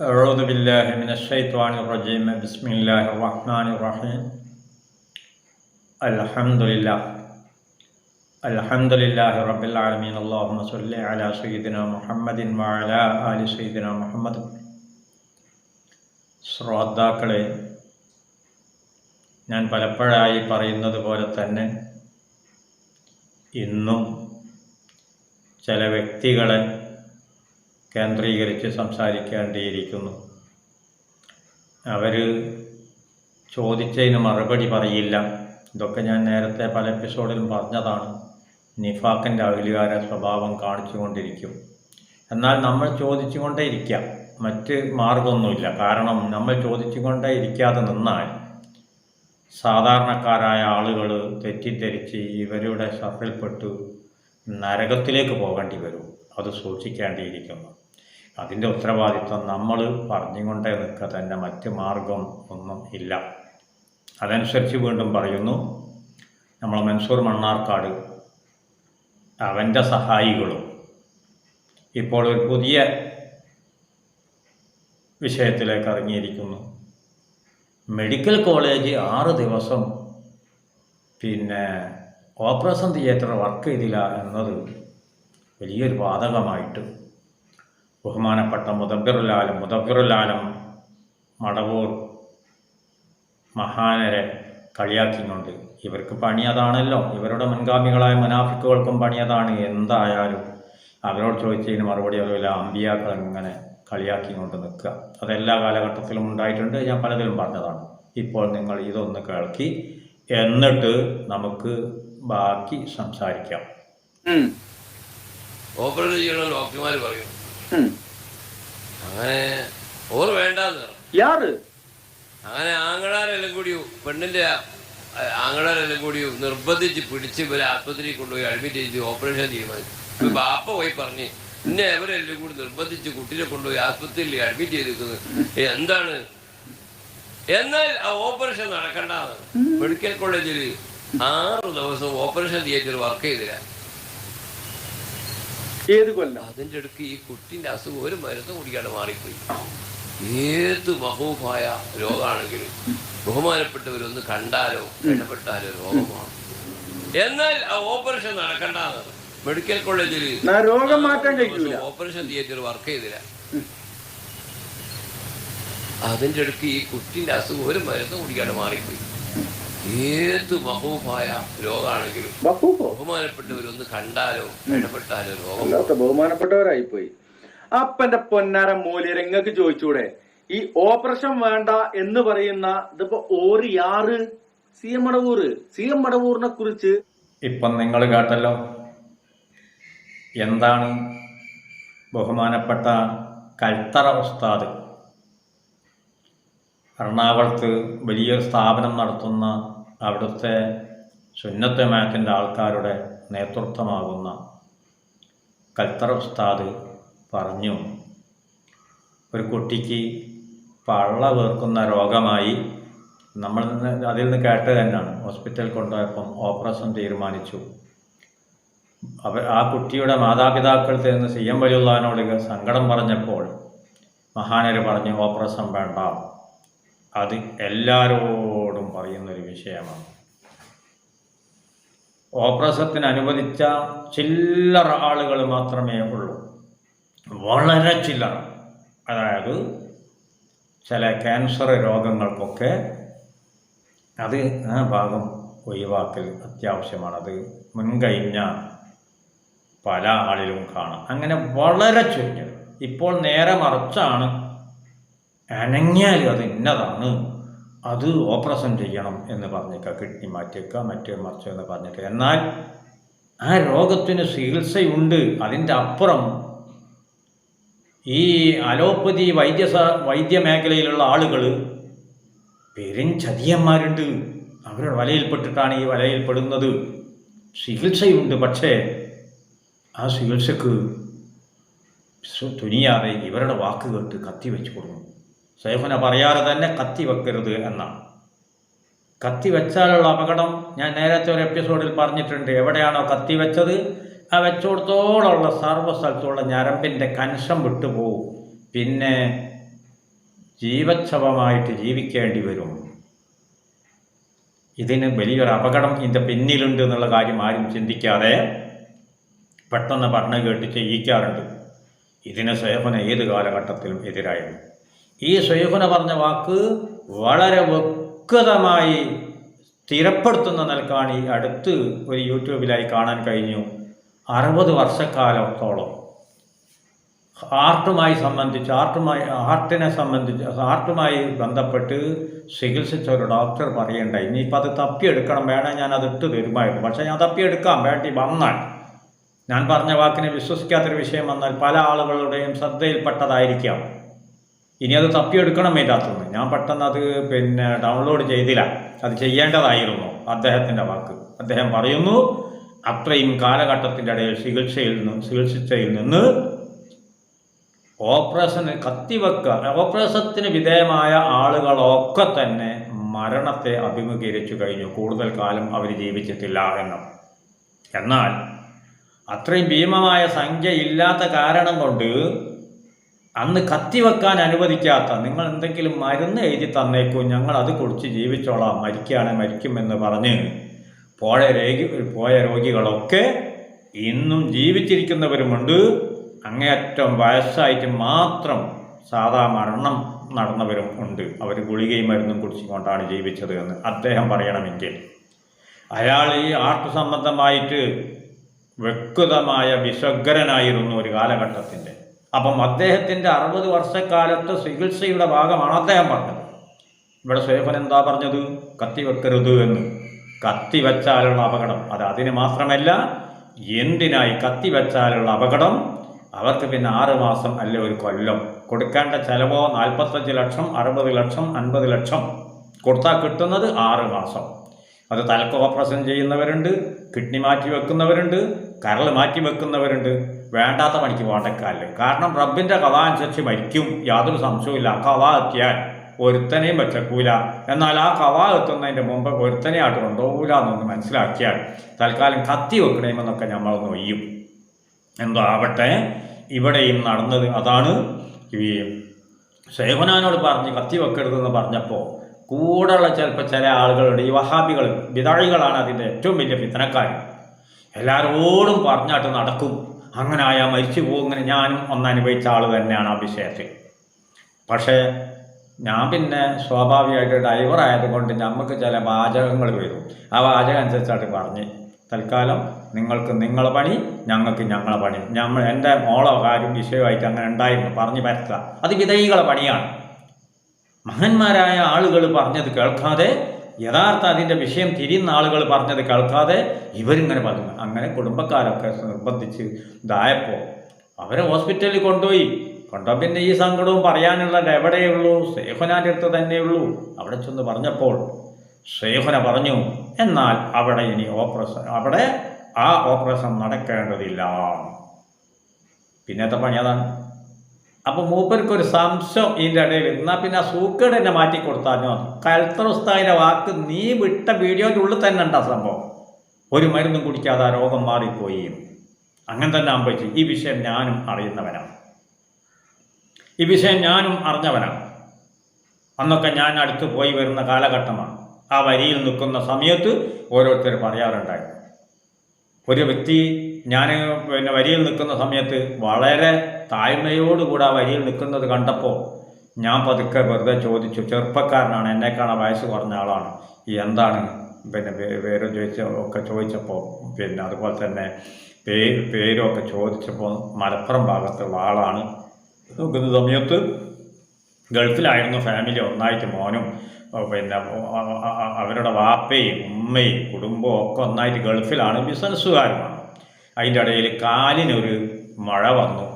أعوذ بالله من الشيطان الرجيم بسم الله الرحمن الرحيم الحمد لله الحمد لله رب العالمين اللهم صل على سيدنا محمد وعلى آل سيدنا محمد ശ്രോതാക്കളെ ഞാൻ പലപ്പോഴായി പറയുന്നത് പോലെ തന്നെ ഇന്നും ചില വ്യക്തികളെ കേന്ദ്രീകരിച്ച് സംസാരിക്കേണ്ടിയിരിക്കുന്നു. അവർ ചോദിച്ചതിന് മറുപടി പറയില്ല. ഇതൊക്കെ ഞാൻ നേരത്തെ പല എപ്പിസോഡിലും പറഞ്ഞതാണ്. നിഫാക്കിന്റെ അഖിലുകാര സ്വഭാവം കാണിച്ചുകൊണ്ടിരിക്കും. എന്നാൽ നമ്മൾ ചോദിച്ചുകൊണ്ടേ ഇരിക്കാം മറ്റ് മാർഗമൊന്നുമില്ല. കാരണം നമ്മൾ ചോദിച്ചുകൊണ്ടേ ഇരിക്കാതെ നിന്നാൽ സാധാരണക്കാരായ ആളുകൾ തെറ്റിദ്ധരിച്ച് ഇവരുടെ ഷഫിൽപ്പെട്ട് നരകത്തിലേക്ക് പോകേണ്ടി വരും. അത് സൂക്ഷിക്കേണ്ടിയിരിക്കുന്നു. അതിന്റെ ഉത്തരവാദിത്വം നമ്മൾ പറഞ്ഞുകൊണ്ടേ നിൽക്കുക തന്നെ. മറ്റ് മാർഗം ഒന്നും ഇല്ല. അതനുസരിച്ച് വീണ്ടും പറയുന്നു നമ്മൾ മൻസൂർ മണ്ണാർക്കാട് അവന്റെ സഹായികളും. ഇപ്പോൾ ഒരു പുതിയ വിഷയത്തിലേക്ക് ഇറങ്ങിയിരിക്കുന്നു. മെഡിക്കൽ കോളേജ് ആറ് ദിവസം പിന്നെ ഓപ്പറേഷൻ തിയേറ്റർ വർക്ക് ചെയ്തില്ല എന്നത് വലിയൊരു ബാധകമായിട്ട് ബഹുമാനപ്പെട്ട മുദബിറുലാലം മുദബിറുലാലം മടവൂർ മഹാനരെ കളിയാക്കിക്കൊണ്ട് ഇവർക്ക് പണി അതാണല്ലോ ഇവരുടെ മുൻഗാമികളായ മുനാഫിക്കുകൾക്കും പണി അതാണ് എന്തായാലും അവരോട് ചോദിച്ചതിന് മറുപടി അതുപോലെ അമ്പിയാക്കൾ ഇങ്ങനെ കളിയാക്കിക്കൊണ്ട് നിൽക്കുക. അതെല്ലാ കാലഘട്ടത്തിലും ഉണ്ടായിട്ടുണ്ട്. ഞാൻ പലതിലും പറഞ്ഞതാണ്. ഇപ്പോൾ നിങ്ങൾ ഇതൊന്ന് കേൾക്കി എന്നിട്ട് നമുക്ക് ബാക്കി സംസാരിക്കാം. ഓപ്പറേറ്റ് ചെയ്യണം ഡോക്ടർമാർ പറയും. അങ്ങനെ ഓറ് വേണ്ടെന്ന് പറഞ്ഞു. യാറ്? അങ്ങനെ ആങ്ങളാരെല്ലാം കൂടി പെണ്ണിന്റെ ആങ്ങളാരെല്ലാം കൂടി നിർബന്ധിച്ച് പിടിച്ച് ഇവരെ ആസ്പത്രിയിൽ കൊണ്ടുപോയി അഡ്മിറ്റ് ചെയ്ത് ഓപ്പറേഷൻ തീരുമാനിച്ചു. ബാപ്പ പോയി പറഞ്ഞ് പിന്നെ അവരെല്ലാം കൂടി നിർബന്ധിച്ച് കുട്ടീനെ കൊണ്ടുപോയി ആസ്പത്രിയിൽ അഡ്മിറ്റ് ചെയ്തിരിക്കുന്നത് എന്താണ്? എന്നാൽ ആ ഓപ്പറേഷൻ നടക്കണ്ടെന്ന്. മെഡിക്കൽ കോളേജിൽ ആറു ദിവസം ഓപ്പറേഷൻ തിയേറ്റർ വർക്ക് ചെയ്തില്ല. ഏത് കൊല്ലം? അതിന്റെ അടുക്ക് ഈ കുട്ടിന്റെ അസുഖം ഒരു മരുന്ന് കുടിക്കാതെ മാറിപ്പോയി. ഏത് മഹോഭായ രോഗമാണെങ്കിലും ബഹുമാനപ്പെട്ടവരൊന്ന് കണ്ടാലോ ഇടപെട്ടാലോ രോഗമാണ്. എന്നാൽ ആ ഓപ്പറേഷൻ നടക്കണ്ട മെഡിക്കൽ കോളേജിൽ രോഗം മാറ്റാൻ ഓപ്പറേഷൻ തിയേറ്റർ വർക്ക് ചെയ്തില്ല. അതിന്റെ അടുക്ക് ഈ കുട്ടിന്റെ അസുഖം ഒരു മരുന്ന് കുടിക്കാതെ മാറിപ്പോയി. ഏത് ബഹുമായ രോഗമാണെങ്കിലും ബഹുമാനപ്പെട്ടവരൊന്ന് കണ്ടാലോ ഇടപെട്ടാലോ രോഗം ബഹുമാനപ്പെട്ടവരായി പോയി അപ്പന്റെ പൊന്നാര മൂല്യർ എങ്ങക്ക് ചോദിച്ചൂടെ ഈ ഓപ്പറേഷൻ വേണ്ട എന്ന് പറയുന്ന ഇതിപ്പോ ഓറ് യാറ്? C M Madavoor? C M മടവൂറിനെ കുറിച്ച് ഇപ്പം നിങ്ങൾ കേട്ടല്ലോ. എന്താണ് ബഹുമാനപ്പെട്ട കൽത്തറ ഉസ്താദ്? എറണാകുളത്ത് വലിയൊരു സ്ഥാപനം നടത്തുന്ന അവിടുത്തെ സുന്നത്തെ മാക്കിന്റെ ആൾക്കാരുടെ നേതൃത്വമാകുന്ന കൽത്തറ ഉസ്താദ് പറഞ്ഞു ഒരു കുട്ടിക്ക് പള്ള വീർക്കുന്ന രോഗമായി നമ്മൾ അതിൽ നിന്ന് കേട്ടത് തന്നെയാണ്. ഹോസ്പിറ്റലിൽ കൊണ്ടുപോയപ്പം ഓപ്പറേഷൻ തീരുമാനിച്ചു. അവർ ആ കുട്ടിയുടെ മാതാപിതാക്കൾ നിന്ന് സി എം വലിയുള്ളതിനോട് സങ്കടം പറഞ്ഞപ്പോൾ മഹാനര് പറഞ്ഞു ഓപ്പറേഷൻ വേണ്ട. അത് എല്ലാവരോടും പറയുന്നൊരു വിഷയമാണ്. ഓപ്രസത്തിന് അനുവദിച്ച ചില്ലറ ആളുകൾ മാത്രമേ ഉള്ളൂ. വളരെ ചില്ലറ. അതായത് ചില ക്യാൻസർ രോഗങ്ങൾക്കൊക്കെ അത് ആ ഭാഗം ഒഴിവാക്കൽ അത്യാവശ്യമാണ് അത് മുൻകഴിഞ്ഞ പല ആളിലും കാണാം. അങ്ങനെ വളരെ ചുരുങ്ങിയത്. ഇപ്പോൾ നേരെ മറിച്ചാണ്. അനങ്ങിയാൽ അത് ഇന്നതാണ്. അത് ഓപ്പറേഷൻ ചെയ്യണം എന്ന് പറഞ്ഞേക്കുക കിഡ്നി മാറ്റിയേക്കുക മറ്റേ മറിച്ച് എന്ന് പറഞ്ഞേക്കുക എന്നാൽ ആ രോഗത്തിന് ചികിത്സയുണ്ട്. അതിന്റെ അപ്പുറം ഈ അലോപ്പതി വൈദ്യ വൈദ്യമേഖലയിലുള്ള ആളുകൾ പെരും ചതിയന്മാരുണ്ട്. അവരുടെ വലയിൽപ്പെട്ടിട്ടാണ് ഈ വലയിൽപ്പെടുന്നത്. ചികിത്സയുണ്ട്. പക്ഷേ ആ ചികിത്സക്ക് തുനിയാതെ ഇവരുടെ വാക്ക് കേട്ട് കത്തി വെച്ച് കൊടുക്കും സൈഫന പറയാതെ തന്നെ കത്തി വെക്കരുത് എന്നാണ്. കത്തി വെച്ചാലുള്ള അപകടം ഞാൻ നേരത്തെ ഒരു എപ്പിസോഡിൽ പറഞ്ഞിട്ടുണ്ട്. എവിടെയാണോ കത്തി വെച്ചത്? ആ വെച്ചോടത്തോളമുള്ള സർവ സ്ഥലത്തുള്ള ഞരമ്പിന്റെ കൻഷം വിട്ടുപോകും പിന്നെ ജീവച്ഛവമായിട്ട് ജീവിക്കേണ്ടി വരും. ഇതിന് വലിയൊരു അപകടം ഇതിന്റെ പിന്നിലുണ്ട് എന്നുള്ള കാര്യം ആരും ചിന്തിക്കാതെ പെട്ടെന്ന് പറഞ്ഞു കേട്ട് ചെയ്യിക്കാറുണ്ട്. ഇതിന് സേവന ഏത് കാലഘട്ടത്തിലും എതിരായിരുന്നു? ഈ സേഫന പറഞ്ഞ വാക്ക് വളരെ വ്യക്തമായി സ്ഥിരപ്പെടുത്തുന്ന നിലക്കാണ് ഈ അടുത്ത് ഒരു യൂട്യൂബിലായി കാണാൻ കഴിഞ്ഞു. അറുപത് വർഷക്കാലത്തോളം. ഹാർട്ടുമായി സംബന്ധിച്ച് ഹാർട്ടുമായി ഹാർട്ടിനെ സംബന്ധിച്ച് ഹാർട്ടുമായി ബന്ധപ്പെട്ട് ചികിത്സിച്ച ഒരു ഡോക്ടർ പറയണ്ട ഇനിയിപ്പോൾ അത് തപ്പിയെടുക്കണം വേണേൽ ഞാൻ അത് ഇട്ട് തരുമായിരുന്നു. പക്ഷേ ഞാൻ തപ്പിയെടുക്കാം വേണ്ടി വന്നാൽ. ഞാൻ പറഞ്ഞ വാക്കിനെ വിശ്വസിക്കാത്തൊരു വിഷയം വന്നാൽ പല ആളുകളുടെയും ശ്രദ്ധയിൽപ്പെട്ടതായിരിക്കാം. ഇനി അത് തപ്പിയെടുക്കണം ഇതിനകത്തുനിന്ന് ഞാൻ പെട്ടെന്ന് അത് പിന്നെ ഡൗൺലോഡ് ചെയ്തില്ല. അത് ചെയ്യേണ്ടതായിരുന്നു അദ്ദേഹത്തിന്റെ വാക്ക്. അദ്ദേഹം പറയുന്നു അത്രയും കാലഘട്ടത്തിന്റെ ഇടയിൽ ചികിത്സയിൽ നിന്ന് ചികിത്സിച്ചയിൽ നിന്ന് ഓപ്പറേഷന് കത്തിവെക്കുക ഓപ്പറേഷത്തിന് വിധേയമായ ആളുകളൊക്കെ തന്നെ മരണത്തെ അഭിമുഖീകരിച്ചു കഴിഞ്ഞു. കൂടുതൽ കാലം അവർ ജീവിച്ചിട്ടില്ല എന്ന്. എന്നാൽ അത്രയും ഭീമമായ സംഖ്യ ഇല്ലാത്ത കാരണം കൊണ്ട് അന്ന് കത്തിവെക്കാൻ അനുവദിക്കാത്ത നിങ്ങൾ എന്തെങ്കിലും മരുന്ന് എഴുതി തന്നേക്കൂ ഞങ്ങൾ അത് കുടിച്ച് ജീവിച്ചോളാം മരിക്കുകയാണ് മരിക്കുമെന്ന് പറഞ്ഞ് പോയ രോഗി പോയ രോഗികളൊക്കെ ഇന്നും ജീവിച്ചിരിക്കുന്നവരുമുണ്ട്. അങ്ങേയറ്റം വയസ്സായിട്ട് മാത്രം സാധാ മരണം നടന്നവരും ഉണ്ട്. അവർ ഗുളികയും മരുന്നും കുടിച്ചുകൊണ്ടാണ് ജീവിച്ചത് എന്ന് അദ്ദേഹം പറയണമെങ്കിൽ. അയാൾ ഈ ആർട്ട് സംബന്ധമായിട്ട് വ്യക്തമായ വിശ്വഗ്രനായിരുന്നു ഒരു കാലഘട്ടത്തിന്റെ. അപ്പം അദ്ദേഹത്തിന്റെ അറുപത് വർഷക്കാലത്ത് ചികിത്സയുടെ ഭാഗമാണ് അദ്ദേഹം പറഞ്ഞത്. ഇവിടെ സേഫൻ എന്താ പറഞ്ഞത്? കത്തി വെക്കരുത് എന്ന്. കത്തി വെച്ചാലുള്ള അപകടം. അത് അതിന് മാത്രമല്ല എന്തിനായി കത്തി വെച്ചാലുള്ള അപകടം? അവർക്ക് പിന്നെ ആറ് മാസം അല്ലെ ഒരു കൊല്ലം. കൊടുക്കേണ്ട ചിലവോ നാൽപ്പത്തഞ്ച് ലക്ഷം അറുപത് ലക്ഷം അൻപത് ലക്ഷം. കൊടുത്താൽ കിട്ടുന്നത് ആറ് മാസം. അത് തലക്ക് ഓപ്പറേഷൻ ചെയ്യുന്നവരുണ്ട് കിഡ്നി മാറ്റി വെക്കുന്നവരുണ്ട് കരൾ മാറ്റി വെക്കുന്നവരുണ്ട്. വേണ്ടാത്ത പണിക്ക് പോകണ്ടക്കാൽ കാരണം റബ്ബിന്റെ കഥ അനുസരിച്ച് മരിക്കും. യാതൊരു സംശയവുമില്ല. കഥ എത്തിയാൽ ഒരുത്തനെയും വെച്ചക്കൂല. എന്നാൽ ആ കഥ എത്തുന്നതിന്റെ മുമ്പ് ഒരുത്തനെ ആയിട്ട് കൊണ്ടുപോകൂല എന്നൊന്ന് മനസ്സിലാക്കിയാൽ തൽക്കാലം കത്തി വെക്കണമെന്നൊക്കെ നമ്മളൊന്ന് ഒയ്യും. എന്തോ ആവട്ടെ ഇവിടെയും നടന്നത് അതാണ്. ഈ സേവനാനോട് പറഞ്ഞ് കത്തി വെക്കരുതെന്ന് പറഞ്ഞപ്പോൾ കൂടെയുള്ള ചിലപ്പോൾ ചില ആളുകളുടെ ഈ വഹാബികൾ വിതാഴികളാണ് അതിന്റെ ഏറ്റവും വലിയ പിത്തനക്കാർ എല്ലാവരോടും പറഞ്ഞാട്ട് നടക്കും. അങ്ങനെ ആയാൽ മരിച്ചു പോകും ഞാനും ഒന്നനുഭവിച്ച ആൾ തന്നെയാണ് ആ പക്ഷേ ഞാൻ പിന്നെ സ്വാഭാവികമായിട്ട് ഡ്രൈവർ ആയതുകൊണ്ട് നമുക്ക് ചില വാചകങ്ങൾ വരും. ആ വാചകം അനുസരിച്ചായിട്ട് പറഞ്ഞ് തൽക്കാലം നിങ്ങൾക്ക് നിങ്ങളെ പണി ഞങ്ങൾക്ക് ഞങ്ങളെ പണി. നമ്മൾ എന്റെ മോളോ കാര്യം വിഷയമായിട്ട് അങ്ങനെ ഉണ്ടായിരുന്നു. പറഞ്ഞു പരത്തുക. അത് വിധേയികളെ പണിയാണ്. മഹന്മാരായ ആളുകൾ പറഞ്ഞത് കേൾക്കാതെ യഥാർത്ഥ അതിന്റെ വിഷയം തിരിയുന്ന ആളുകൾ പറഞ്ഞത് കേൾക്കാതെ ഇവരിങ്ങനെ പറഞ്ഞു. അങ്ങനെ കുടുംബക്കാരൊക്കെ നിർബന്ധിച്ച് ഇതായപ്പോൾ അവരെ ഹോസ്പിറ്റലിൽ കൊണ്ടുപോയി. കൊണ്ടുപോയി പിന്നെ ഈ സങ്കടവും പറയാനുള്ളത് എവിടെയുള്ളൂ? സേഹുനാന്റെ അടുത്ത് തന്നെയുള്ളൂ. അവിടെ ചെന്ന് പറഞ്ഞപ്പോൾ സേഹുന പറഞ്ഞു എന്നാൽ അവിടെ ഇനി ഓപ്പറേഷൻ അവിടെ ആ ഓപ്പറേഷൻ നടക്കേണ്ടതില്ല. പിന്നത്തെ പണി അതാണ്. അപ്പൊ മൂപ്പർക്ക് ഒരു സംശയം ഇതിന്റെ ഇടയിൽ. എന്നാ പിന്നെ ആ സൂക്കേട് തന്നെ മാറ്റി കൊടുത്താനോ കൽത്തർ ഉസ്താദിന്റെ വാക്ക് നീ വിട്ട വീഡിയോന്റെ ഉള്ളിൽ തന്നെ ഉണ്ടാ സംഭവം. ഒരു മരുന്നും കുടിക്കാതെ ആ രോഗം മാറിപ്പോയി. അങ്ങനെ തന്നെ സംഭവിച്ചു ഈ വിഷയം ഞാനും അറിയുന്നവനാണ്. ഈ വിഷയം ഞാനും അറിഞ്ഞവനാണ്. അന്നൊക്കെ ഞാൻ അടുത്ത് പോയി വരുന്ന കാലഘട്ടമാണ്. ആ വരിയിൽ നിൽക്കുന്ന സമയത്ത് ഓരോരുത്തർ പറയാറുണ്ടായിരുന്നു. ഒരു വ്യക്തി ഞാൻ പിന്നെ വരിയിൽ നിൽക്കുന്ന സമയത്ത് വളരെ താഴ്മയോടുകൂടി ആ വരിയിൽ നിൽക്കുന്നത് കണ്ടപ്പോൾ ഞാൻ പതുക്കെ വെറുതെ ചോദിച്ചു ചെറുപ്പക്കാരനാണ് എന്നെക്കാണാൻ വയസ്സ് കുറഞ്ഞ ആളാണ്. എന്താണ്? പിന്നെ പേരും ചോദിച്ച ഒക്കെ ചോദിച്ചപ്പോൾ പിന്നെ അതുപോലെ തന്നെ പേ പേരൊക്കെ ചോദിച്ചപ്പോൾ മലപ്പുറം ഭാഗത്തുള്ള ആളാണ്. നോക്കുന്ന സമയത്ത് ഗൾഫിലായിരുന്നു ഫാമിലി ഒന്നായിട്ട് മോനും പിന്നെ അവരുടെ വാപ്പയും ഉമ്മയും കുടുംബവും ഒക്കെ ഒന്നായിട്ട് ഗൾഫിലാണ് ബിസിനസ്സുകാരുമാണ്. അതിന്റെ ഇടയിൽ കാലിനൊരു മഴ വന്നു.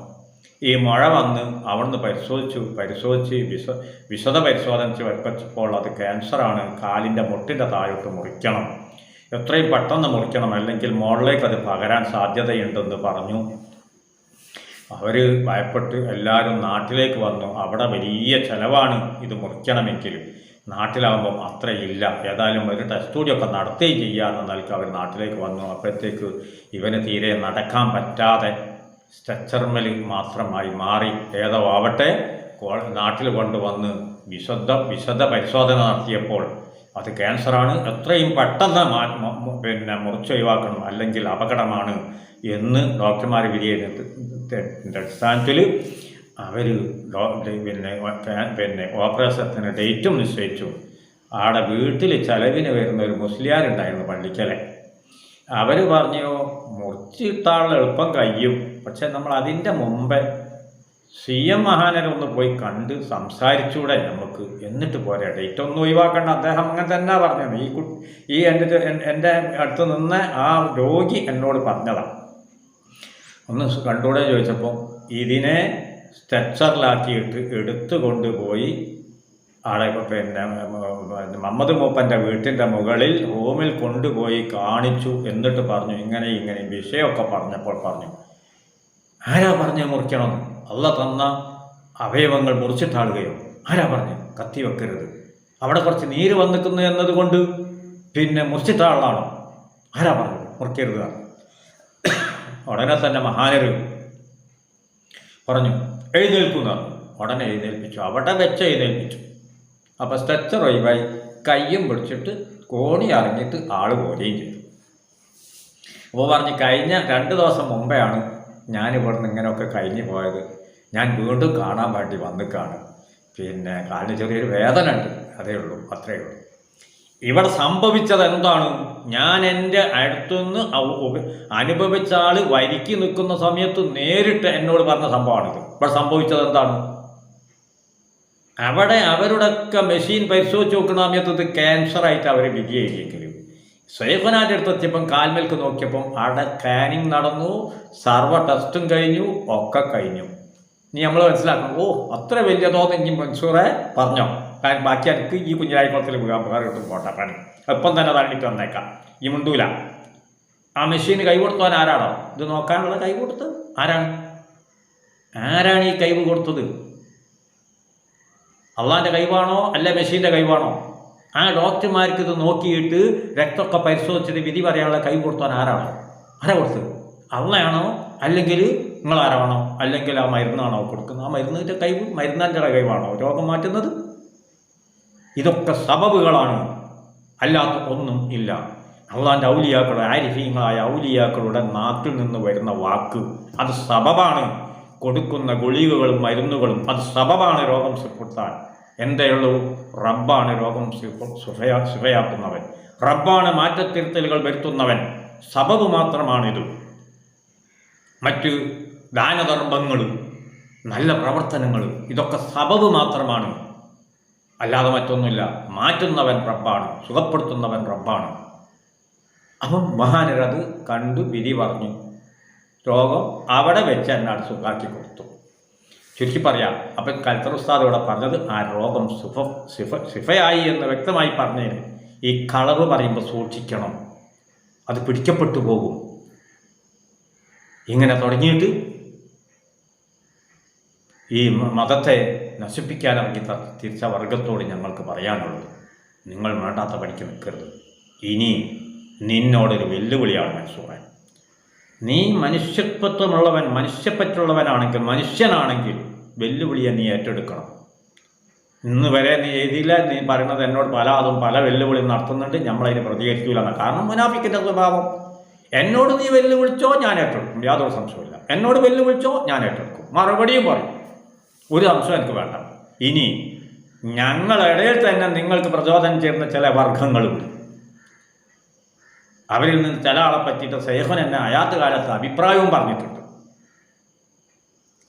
ഈ മഴ വന്ന് അവിടുന്ന് പരിശോധിച്ചു പരിശോധിച്ച് വിശ വിശദ പരിശോധന വെച്ചപ്പോൾ അത് ക്യാൻസറാണ്. കാലിന്റെ മുട്ടിന്റെ താഴോട്ട് മുറിക്കണം. എത്രയും പെട്ടെന്ന് മുറിക്കണം. അല്ലെങ്കിൽ മുകളിലേക്ക് അത് പകരാൻ സാധ്യതയുണ്ടെന്ന് പറഞ്ഞു. അവർ ഭയപ്പെട്ട് എല്ലാവരും നാട്ടിലേക്ക് വന്നു. അവിടെ വലിയ ചിലവാണ് ഇത് മുറിക്കണമെങ്കിൽ നാട്ടിലാകുമ്പം അത്രയില്ല ഏതായാലും ഒരു ടെസ്റ്റ് ഒക്കെ നടത്തുകയും ചെയ്യാമെന്ന നിലയ്ക്ക് അവർ നാട്ടിലേക്ക് വന്നു അപ്പോഴത്തേക്ക് ഇവന് തീരെ നടക്കാൻ പറ്റാതെ സ്ട്രെച്ചർമൽ മാത്രമായി മാറി ഏതോ ആവട്ടെ നാട്ടിൽ കൊണ്ടുവന്ന് വിശുദ്ധ വിശദ പരിശോധന നടത്തിയപ്പോൾ അത് ക്യാൻസറാണ് എത്രയും പെട്ടെന്ന് പിന്നെ മുറിച്ചൊഴിവാക്കണം അല്ലെങ്കിൽ അപകടമാണ് എന്ന് ഡോക്ടർമാർ വിലയിരുത്തി അടിസ്ഥാനത്തിൽ അവർ പിന്നെ പിന്നെ ഓപ്പറേഷത്തിന് ഡേറ്റും നിശ്ചയിച്ചു. ആടെ വീട്ടിൽ ചെലവിന് വരുന്ന ഒരു മുസ്ലിയാരുണ്ടായിരുന്നു പള്ളിക്കലെ. അവർ പറഞ്ഞു മുറിച്ചിട്ടാളുടെ എളുപ്പം കഴിയും. പക്ഷെ നമ്മൾ അതിന്റെ മുമ്പേ സി എം മഹാനരെ ഒന്ന് പോയി കണ്ട് സംസാരിച്ചൂടെ നമുക്ക്. എന്നിട്ട് പോരെ ഡേറ്റ് ഒന്നും ഒഴിവാക്കണ്ട. അദ്ദേഹം അങ്ങനെ തന്നെ പറഞ്ഞത് ഈ കു ഈ എന്റെ എന്റെ അടുത്ത് നിന്ന് ആ രോഗി എന്നോട് പറഞ്ഞതാണ് ഒന്ന് കണ്ടൂടെ ചോദിച്ചപ്പോൾ ഇതിനെ സ്ട്രെച്ചറിലാക്കിയിട്ട് എടുത്തു കൊണ്ടുപോയി ആളെ പിന്നെ മമ്മദ് മൂപ്പന്റെ വീട്ടിന്റെ മുകളിൽ റൂമിൽ കൊണ്ടുപോയി കാണിച്ചു എന്നിട്ട് പറഞ്ഞു ഇങ്ങനെ ഇങ്ങനെ വിഷയമൊക്കെ പറഞ്ഞപ്പോൾ പറഞ്ഞു ആരാ പറഞ്ഞ് മുറിക്കണം അല്ല തന്ന അവയവങ്ങൾ മുറിച്ചിട്ടാളുകയോ ആരാ പറഞ്ഞു? കത്തി വെക്കരുത്. അവിടെ കുറച്ച് നീര് വന്നിക്കുന്നു എന്നതുകൊണ്ട് പിന്നെ മുറിച്ചിട്ടാളാണോ? ആരാ പറഞ്ഞു? മുറിക്കരുത്. ഉടനെ തന്നെ മഹാനര് പറഞ്ഞു എഴുന്നേൽക്കുന്ന. ഉടനെ എഴുന്നേൽപ്പിച്ചു. അവിടെ വെച്ച് എഴുന്നേൽപ്പിച്ചു. അപ്പോൾ സ്ട്രെച്ചർ ഒഴിവായി കയ്യും പിടിച്ചിട്ട് കോണി അറിഞ്ഞിട്ട് ആൾ പോരുകയും ചെയ്തു. അപ്പോൾ പറഞ്ഞ് കഴിഞ്ഞ രണ്ട് ദിവസം മുമ്പെയാണ് ഞാൻ ഇവിടുന്ന് ഇങ്ങനെയൊക്കെ കഴിഞ്ഞു പോയത്. ഞാൻ വീണ്ടും കാണാൻ വേണ്ടി വന്നിക്കാണ്. പിന്നെ കാലിന് ചെറിയൊരു വേദന ഉണ്ട് അതേ ഉള്ളൂ. അത്രയേ ഉള്ളൂ. ഇവിടെ സംഭവിച്ചത് എന്താണ്? ഞാൻ എന്റെ അടുത്തുനിന്ന് അനുഭവിച്ച ആൾ വരിക്ക് നിൽക്കുന്ന സമയത്ത് നേരിട്ട് എന്നോട് പറഞ്ഞ സംഭവമാണിത്. ഇവിടെ സംഭവിച്ചത് എന്താണ്? അവിടെ അവരുടെയൊക്കെ മെഷീൻ പരിശോധിച്ച് നോക്കുന്ന സമയത്ത് ഇത് ക്യാൻസറായിട്ട് അവർ വിജയിക്കും സേഫനാന്റെ അടുത്ത് എത്തിയപ്പം കാൽമേൽക്ക് നോക്കിയപ്പം അവിടെ സ്കാനിങ് നടന്നു സർവ ടെസ്റ്റും കഴിഞ്ഞു ഒക്കെ കഴിഞ്ഞു. ഇനി നമ്മൾ മനസ്സിലാക്കണം ഓ അത്ര വലിയ തോന്നി മൻസൂറെ പറഞ്ഞോ? കാരണം ബാക്കി അടുക്ക് ഈ കുഞ്ഞിരായിക്കുളത്തിൽ വീഴാൻ വേറെ കിട്ടും പണി. എപ്പം തന്നെ തള്ളിട്ട് വന്നേക്കാം. ഈ മുണ്ടൂല. ആ മെഷീന് കൈ കൊടുത്തവൻ ആരാണോ? ഇത് നോക്കാനുള്ള കൈ കൊടുത്ത് ആരാണ്? ആരാണ് ഈ കൈവ് കൊടുത്തത്? അള്ളാന്റെ കൈവാണോ അല്ല മെഷീന്റെ കൈവാണോ? ആ ഡോക്ടർമാർക്ക് ഇത് നോക്കിയിട്ട് രക്തമൊക്കെ പരിശോധിച്ചിട്ട് വിധി പറയാനുള്ള കൈ കൊടുത്തവൻ ആരാണോ? ആരാ കൊടുത്തത്? അള്ളയാണോ അല്ലെങ്കിൽ നിങ്ങൾ ആരാണോ അല്ലെങ്കിൽ ആ മരുന്നാണോ കൊടുക്കുന്നത്? ആ മരുന്നിന്റെ കൈവ് മരുന്നാന്റെ കൈവാണോ? രോഗം മാറ്റുന്നത്? ഇതൊക്കെ സബബുകളാണ്. അല്ലാത്ത ഒന്നും ഇല്ല. അള്ളാന്റെ ഔലിയാക്കളുടെ ആരിഫീങ്ങളായ ഔലിയാക്കളുടെ നാട്ടിൽ നിന്ന് വരുന്ന വാക്ക് അത് സബബാണ്. കൊടുക്കുന്ന ഗുളികകളും മരുന്നുകളും അത് സബബാണ് രോഗം സുഖപ്പെടുത്താൻ എന്തേയുള്ളൂ റബ്ബാണ് രോഗം സുഖ- സുഖയാ സുഖയാക്കുന്നവൻ റബ്ബാണ് മാറ്റത്തിരുത്തലുകൾ വരുത്തുന്നവൻ. സബബ് മാത്രമാണിത്. മറ്റ് ദാനധർമ്മങ്ങൾ നല്ല പ്രവർത്തനങ്ങൾ ഇതൊക്കെ സബബ് മാത്രമാണ്. അല്ലാതെ മറ്റൊന്നുമില്ല. മാറ്റുന്നവൻ റബ്ബാണ് സുഖപ്പെടുത്തുന്നവൻ റബ്ബാണ്. അപ്പം മഹാനരത് കണ്ടു വിധി പറഞ്ഞു. രോഗം അവിടെ വെച്ച് എന്നാണ് സുഖാക്കി കൊടുത്തു. ചുരുക്കി പറയാം അപ്പം കൽത്തർ ഉസ്താദ് ഇവിടെ പറഞ്ഞത് ആ രോഗം സുഫ സിഫ സിഫയായി എന്ന് വ്യക്തമായി പറഞ്ഞതിന് ഈ കളവ് പറയുമ്പോൾ സൂക്ഷിക്കണം. അത് പിടിക്കപ്പെട്ടു പോകും. ഇങ്ങനെ തുടങ്ങിയിട്ട് ഈ മതത്തെ ത- തിരിച്ച വർഗത്തോട് ഞങ്ങൾക്ക് പറയാനുള്ളത് നിങ്ങൾ വേണ്ടാത്ത പണിക്ക് നിൽക്കരുത്. ഇനി നിന്നോടൊരു വെല്ലുവിളിയാണ് മനസ്സൂറൻ നീ മനുഷ്യത്വമുള്ളവൻ മനുഷ്യപ്പറ്റുള്ളവനാണെങ്കിൽ മനുഷ്യനാണെങ്കിൽ വെല്ലുവിളിയെ നീ ഏറ്റെടുക്കണം. ഇന്ന് വരെ നീ എഴുതിയില്ല നീ പറയുന്നത് എന്നോട് പല അതും പല വെല്ലുവിളിയും നടത്തുന്നുണ്ട്. നമ്മളതിന് പ്രതികരിക്കൂല എന്നാ. കാരണം മുനാഫിക്കിന്റെ സ്വഭാവം. എന്നോട് നീ വെല്ലുവിളിച്ചോ ഞാൻ ഏറ്റെടുക്കും. യാതൊരു സംശയമില്ല എന്നോട് വെല്ലുവിളിച്ചോ ഞാൻ ഏറ്റെടുക്കും. മറുപടിയും പറയും. ഒരു സംശയം എനിക്ക് വേണ്ട. ഇനി ഞങ്ങളിടയിൽ തന്നെ നിങ്ങൾക്ക് പ്രചോദനം ചെയ്യുന്ന ചില വർഗങ്ങളുണ്ട് അവരിൽ നിന്ന് ചില ആളെ പറ്റിയിട്ട് സേഹൻ എന്നെ അയാത്ത കാലത്ത് അഭിപ്രായവും പറഞ്ഞിട്ടുണ്ട്.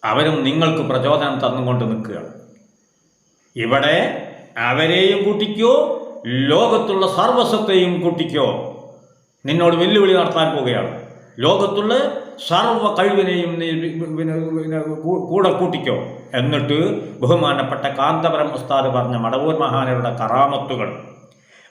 അവരും നിങ്ങൾക്ക് പ്രചോദനം തന്നുകൊണ്ട് നിൽക്കുകയാണ്. ഇവിടെ അവരെയും കൂട്ടിക്കോ ലോകത്തുള്ള സർവസ്വത്തെയും കൂട്ടിക്കോ. നിന്നോട് വെല്ലുവിളി നടത്താൻ പോവുകയാണ്. ലോകത്തുള്ള സർവ കഴിവിനെയും നീ പിന്നെ കൂടെ കൂട്ടിക്കോ. എന്നിട്ട് ബഹുമാനപ്പെട്ട കാന്തപുരം ഉസ്താദ് പറഞ്ഞ മടവൂർ മഹാനരുടെ കറാമത്തുകൾ.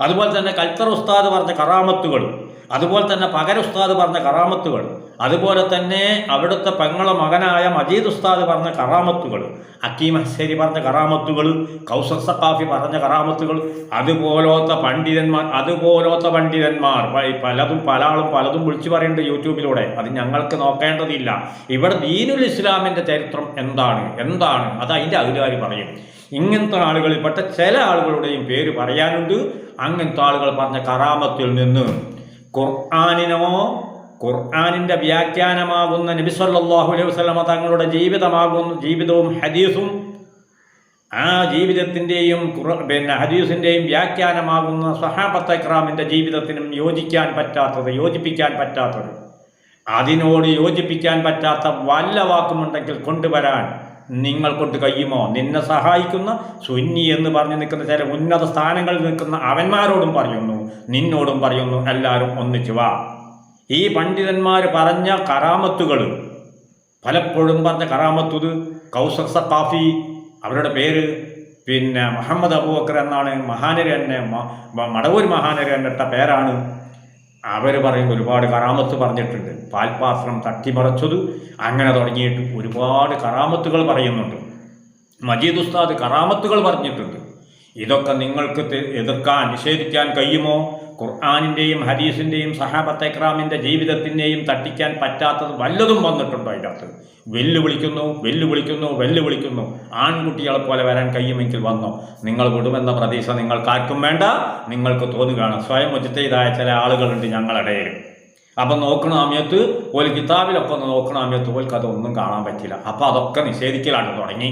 അതുപോലെ തന്നെ കൽത്തർ ഉസ്താദ് പറഞ്ഞ കറാമത്തുകൾ. അതുപോലെ തന്നെ പകര ഉസ്താദ് പറഞ്ഞ കറാമത്തുകൾ. അതുപോലെ തന്നെ അവിടുത്തെ പെങ്ങളെ മകനായ മജീദ് ഉസ്താദ് പറഞ്ഞ കറാമത്തുകൾ അക്കീം ഹസേരി പറഞ്ഞ കറാമത്തുകൾ കൗസർ സഖാഫി പറഞ്ഞ കറാമത്തുകൾ അതുപോലത്തെ പണ്ഡിതന്മാർ അതുപോലത്തെ പണ്ഡിതന്മാർ പലതും പല ആളും പലതും വിളിച്ചു പറയുന്നുണ്ട് യൂട്യൂബിലൂടെ. അത് ഞങ്ങൾക്ക് നോക്കേണ്ടതില്ല. ഇവിടെ ദീനുൽ ഇസ്ലാമിന്റെ ചരിത്രം എന്താണ്? എന്താണ്? അത് അതിന്റെ അധികാരി പറയും. ഇങ്ങനത്തെ ആളുകളിൽപ്പെട്ട ചില ആളുകളുടെയും പേര് പറയാനുണ്ട്. അങ്ങനത്തെ ആളുകൾ പറഞ്ഞ കറാമത്തിൽ നിന്ന് ഖുർആാനിനോ ഖുർആാനിന്റെ വ്യാഖ്യാനമാകുന്ന നബി സല്ലല്ലാഹു അലൈഹി വസ്ലമ തങ്ങളുടെ ജീവിതമാകുന്ന ജീവിതവും ഹദീസും ആ ജീവിതത്തിന്റെയും പിന്നെ ഹദീസിന്റെയും വ്യാഖ്യാനമാകുന്ന സഹാബത്ത് ഇക്രാമിന്റെ ജീവിതത്തിനും യോജിക്കാൻ പറ്റാത്തത് യോജിപ്പിക്കാൻ പറ്റാത്തത്. അതിനോട് യോജിപ്പിക്കാൻ പറ്റാത്ത വല്ല വാക്കുമുണ്ടെങ്കിൽ കൊണ്ടുവരാൻ നിങ്ങൾ കൊണ്ട് കഴിയുമോ? നിന്നെ സഹായിക്കുന്ന സുന്നി എന്ന് പറഞ്ഞു നിൽക്കുന്ന ചില ഉന്നത സ്ഥാനങ്ങളിൽ നിൽക്കുന്ന അവന്മാരോടും പറയുന്നു നിന്നോടും പറയുന്നു എല്ലാവരും ഒന്നിച്ചു വാ. ഈ പണ്ഡിതന്മാർ പറഞ്ഞ കറാമത്തുകൾ പലപ്പോഴും പറഞ്ഞ കറാമത്തുത് കൗസർ സഖാഫി അവരുടെ പേര്. പിന്നെ മുഹമ്മദ് അബൂബക്കർ എന്നാണ് മഹാനര് തന്നെ മടവൂർ മഹാനര് എന്നിട്ട പേരാണ്. അവർ പറയും ഒരുപാട് കറാമത്ത് പറഞ്ഞിട്ടുണ്ട്. പാൽപാത്രം തട്ടിമറച്ചത് അങ്ങനെ തുടങ്ങിയിട്ട് ഒരുപാട് കറാമത്തുകൾ പറയുന്നുണ്ട്. മജീദ് ഉസ്താദ് കറാമത്തുകൾ പറഞ്ഞിട്ടുണ്ട്. ഇതൊക്കെ നിങ്ങൾക്ക് എതിർക്കാൻ നിഷേധിക്കാൻ കഴിയുമോ? ഖുർആാനിന്റെയും ഹദീസിന്റെയും സഹാബത്ത് ഇക്രാമിന്റെ ജീവിതത്തിന്റെയും തട്ടിക്കാൻ പറ്റാത്തത് വല്ലതും വന്നിട്ടുണ്ടോ അതിന്റെ അകത്ത് വെല്ലുവിളിക്കുന്നു വെല്ലുവിളിക്കുന്നു വെല്ലുവിളിക്കുന്നു. ആൺകുട്ടികളെ പോലെ വരാൻ കഴിയുമെങ്കിൽ വന്നോ? നിങ്ങൾ വിടുമെന്ന പ്രതീക്ഷ നിങ്ങൾക്കാർക്കും വേണ്ട. നിങ്ങൾക്ക് തോന്നുകയാണ് സ്വയം ഉചിതയിതായ ചില ആളുകളുണ്ട് ഞങ്ങളുടെ ഇടയിൽ. അപ്പം നോക്കണ സമയത്ത് ഒരു കിതാബിലൊക്കെ ഒന്ന് നോക്കണ സമയത്ത് ഓൽക്ക് അതൊന്നും കാണാൻ പറ്റില്ല. അപ്പോൾ അതൊക്കെ നിഷേധിക്കലാണ് തുടങ്ങി.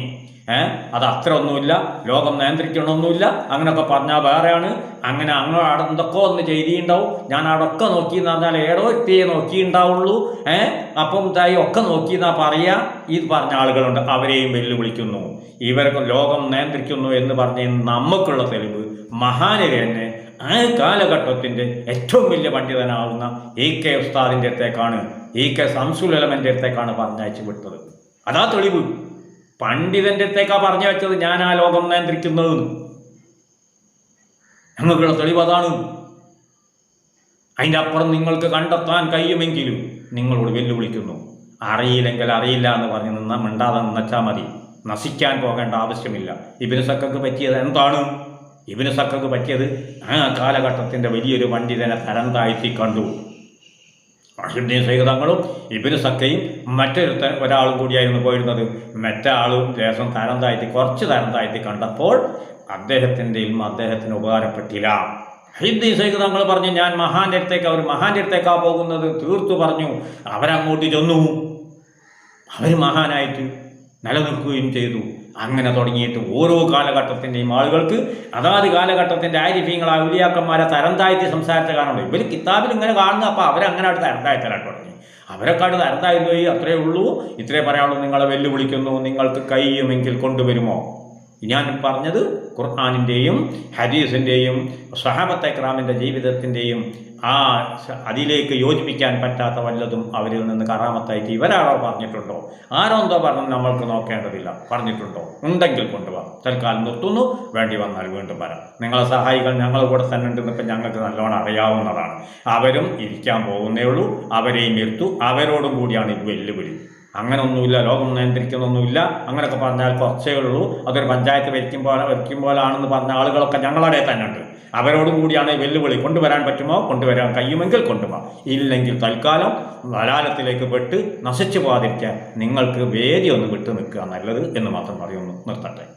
ഏഹ് അത് അത്ര ഒന്നുമില്ല. ലോകം നിയന്ത്രിക്കണമൊന്നുമില്ല അങ്ങനെയൊക്കെ പറഞ്ഞാൽ വേറെയാണ്. അങ്ങനെ അങ്ങ് അവിടെ എന്തൊക്കെ ഒന്ന് ചെയ്തിട്ടുണ്ടാവും ഞാൻ അവിടെയൊക്കെ നോക്കിയെന്ന് പറഞ്ഞാൽ ഏടോ വ്യക്തിയെ നോക്കിയിട്ടുണ്ടാവുള്ളൂ ഏഹ് അപ്പം തായി ഒക്കെ നോക്കി എന്നാ പറയാ. ഇത് പറഞ്ഞ ആളുകളുണ്ട്. അവരെയും വെല്ലുവിളിക്കുന്നു. ഇവർക്ക് ലോകം നിയന്ത്രിക്കുന്നു എന്ന് പറഞ്ഞ നമുക്കുള്ള തെളിവ് മഹാനര് തന്നെ ആ കാലഘട്ടത്തിന്റെ ഏറ്റവും വലിയ പണ്ഡിതനാവുന്ന എ കെ ഉസ്താദിന്റെ അടുത്തേക്കാണ് എ കെ സംസുലമന്റെ അടുത്തേക്കാണ് പറഞ്ഞയച്ചു വിട്ടത്. അതാ തെളിവ്. പണ്ഡിതന്റെ അടുത്തേക്കാ പറഞ്ഞു വെച്ചത് ഞാൻ ആ ലോകം നിയന്ത്രിക്കുന്നത്. ഞങ്ങൾക്കുള്ള തെളിവ് അതാണ്. അതിന്റെ അപ്പുറം നിങ്ങൾക്ക് കണ്ടെത്താൻ കഴിയുമെങ്കിലും നിങ്ങളോട് വെല്ലുവിളിക്കുന്നു. അറിയില്ലെങ്കിൽ അറിയില്ല എന്ന് പറഞ്ഞ് നിന്ന മിണ്ടാതെ നിന്നച്ചാൽ മതി. നശിക്കാൻ പോകേണ്ട ആവശ്യമില്ല. ഇബിന് സക്കക്ക് പറ്റിയത് എന്താണ്? ഇബിന് സക്കക്ക് പറ്റിയത് ആ കാലഘട്ടത്തിന്റെ വലിയൊരു പണ്ഡിതനെ തരം താഴ്ത്തി കണ്ടു. മഹിദ്ദീൻ സൈതങ്ങളും ഇബിന് സക്കയും മറ്റൊരുത്ത ഒരാളും കൂടിയായിരുന്നു പോയിരുന്നത്. മറ്റാളും ലേശം തരം താഴ്ത്തി കുറച്ച് തരം താഴ്ത്തി കണ്ടപ്പോൾ അദ്ദേഹത്തിന്റെ ഇൽമ അദ്ദേഹത്തിന് ഉപകാരപ്പെട്ടില്ല. ഹിന്ദി തങ്ങൾ പറഞ്ഞു ഞാൻ മഹാന്റെ അടുത്തേക്ക് അവർ മഹാന്റെ അടുത്തേക്കാ പോകുന്നത്. തീർത്തു പറഞ്ഞു അവരങ്ങോട്ട് ചെന്നു. അവർ മഹാനായിട്ട് നിലനിൽക്കുകയും ചെയ്തു. അങ്ങനെ തുടങ്ങിയിട്ട് ഓരോ കാലഘട്ടത്തിന്റെയും ആളുകൾക്ക് അതാത് കാലഘട്ടത്തിന്റെ ആരിഫീങ്ങളായ ഔലിയാക്കന്മാരെ തരം താഴ്ത്തി സംസാരിച്ച കാരണമുണ്ട് ഇവർ കിതാബിൽ ഇങ്ങനെ കാണുന്നു അപ്പോൾ അവരങ്ങനെ അവിടെ തരം താഴ്ത്തലാൻ തുടങ്ങി. അവരെക്കാട് തരം താഴ്ന്നു അത്രയേ ഉള്ളൂ. ഇത്രേ പറയാനുള്ളൂ. നിങ്ങളെ വെല്ലുവിളിക്കുന്നു. നിങ്ങൾക്ക് കഴിയുമെങ്കിൽ കൊണ്ടുവരുമോ? ഞാൻ പറഞ്ഞത് ഖുർആാനിന്റെയും ഹദീസിന്റെയും സഹാബത്തെ ക്രാമിന്റെ ജീവിതത്തിന്റെയും ആ അതിലേക്ക് യോജിപ്പിക്കാൻ പറ്റാത്ത വല്ലതും അവരിൽ നിന്ന് കറാമത്തായിട്ട് ഇവരാണോ പറഞ്ഞിട്ടുണ്ടോ? ആരോ എന്തോ പറഞ്ഞു നമ്മൾക്ക് നോക്കേണ്ടതില്ല. പറഞ്ഞിട്ടുണ്ടോ? ഉണ്ടെങ്കിൽ കൊണ്ടുപോകാം തൽക്കാലം നിർത്തുന്നു. വേണ്ടി വന്നാൽ വീണ്ടും വരാം. നിങ്ങളെ സഹായികൾ ഞങ്ങളുടെ കൂടെ തന്നെ ഉണ്ടെന്ന് ഇപ്പം ഞങ്ങൾക്ക് നല്ലോണം അറിയാവുന്നതാണ്. അവരും ഇരിക്കാൻ പോകുന്നേ ഉള്ളൂ. അവരെയും ഇരുത്തു. അവരോടും കൂടിയാണ് ഈ വെല്ലുവിളി. അങ്ങനെ ഒന്നുമില്ല ലോകം നിയന്ത്രിക്കുന്നൊന്നുമില്ല. അങ്ങനെയൊക്കെ പറഞ്ഞാൽ കുറച്ചേ ഉള്ളൂ. അതൊരു പഞ്ചായത്ത് ഭരിക്കും പോലെ ഭരിക്കും പോലാണെന്ന് പറഞ്ഞ ആളുകളൊക്കെ ഞങ്ങളുടെ തന്നെ ഉണ്ട് അവരോടും കൂടിയാണ് വെല്ലുവിളി. കൊണ്ടുവരാൻ പറ്റുമോ? കൊണ്ടുവരാൻ കഴിയുമെങ്കിൽ കൊണ്ടുപോകാം ഇല്ലെങ്കിൽ തൽക്കാലം വരാലത്തിലേക്ക് പെട്ട് നശിച്ചു പോകാതിരിക്കാൻ നിങ്ങൾക്ക് വേദി ഒന്ന് വിട്ടു നിൽക്കുക നല്ലത് എന്ന് മാത്രം പറയുന്നു. നിർത്തട്ടെ.